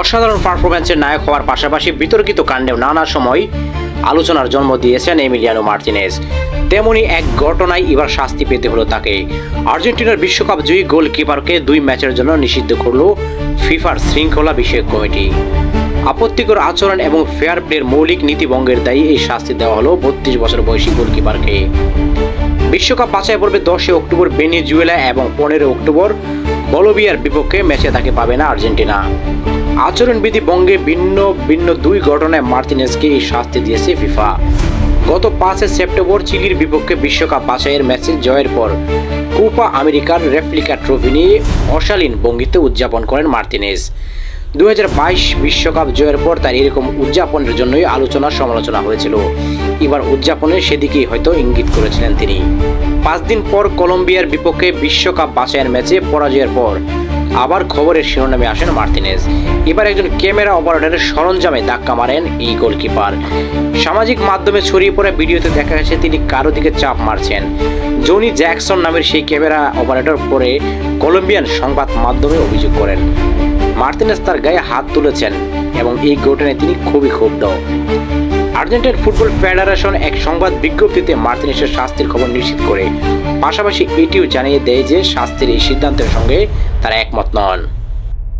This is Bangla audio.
অসাধারণ পারফরম্যান্সের নায়ক হওয়ার পাশাপাশি বিতর্কিত কাণ্ডেও নানা সময় আলোচনার জন্ম দিয়েছেন এমিলিয়ানো মার্টিনেজ। তেমনি এক ঘটনায় এবার শাস্তি পেতে হলো তাকে। আর্জেন্টিনার বিশ্বকাপ জয়ী গোলকিপারকে দুই ম্যাচের জন্য নিষিদ্ধ করল ফিফার শৃঙ্খলা বিষয়ক কমিটি। আপত্তিকর আচরণ এবং ফেয়ার প্লের মৌলিক নীতিভঙ্গের দায়ী এই শাস্তি দেওয়া হলো বত্রিশ বছর বয়সী গোলকিপারকে। বিশ্বকাপ বাছাই পর্বে দশই অক্টোবর বেনিজুয়েলা এবং পনেরো অক্টোবর বলোভিয়ার বিপক্ষে ম্যাচে তাকে পাবে না আর্জেন্টিনা। আচরণবিধি বঙ্গে ভিন্ন ভিন্ন দুই ঘটনায় মার্টিনেসকে এই শাস্তি দিয়েছে ফিফা। গত পাঁচে সেপ্টেম্বর চিলির বিপক্ষে বিশ্বকাপ বাছাইয়ের ম্যাচে জয়ের পর কোপা আমেরিকার রেপ্লিকা ট্রফি নিয়ে অশালীন ভঙ্গিতে উদযাপন করেন মার্টিনেজ দু বিশ্বকাপ জয়ের পর তার এরকম উদযাপনের জন্যই আলোচনা সমালোচনা হয়েছিল। এবার উদযাপনে সেদিকেই হয়তো ইঙ্গিত করেছিলেন তিনি। পাঁচ দিন পর কলম্বিয়ার বিপক্ষে বিশ্বকাপ বাছাইয়ের ম্যাচে পরাজয়ের পর আবার খবরের শিরোনামে আসেন মার্টিনেজ এবার একজন ক্যামেরা অপারেটরের সরঞ্জামে ধাক্কা মারেন এই গোলকিপার। সামাজিক মাধ্যমে ছড়িয়ে পড়া ভিডিওতে দেখা গেছে, তিনি কারও দিকে চাপ মারছেন। জনি জ্যাকসন নামের সেই ক্যামেরা অপারেটর পরে কলম্বিয়ান সংবাদ মাধ্যমে অভিযোগ করেন। মার্টিনেস তার গায়ে হাত তুলেছেন এবং এই ঘটনায় তিনি খুবই ক্ষুব্ধ। আর্জেন্টিন ফুটবল ফেডারেশন এক সংবাদ বিজ্ঞপ্তিতে মার্টিনেসের শাস্তির খবর নিশ্চিত করে। পাশাপাশি এটিও জানিয়ে দেয় যে শাস্তির এই সিদ্ধান্তের সঙ্গে তারা একমত নন।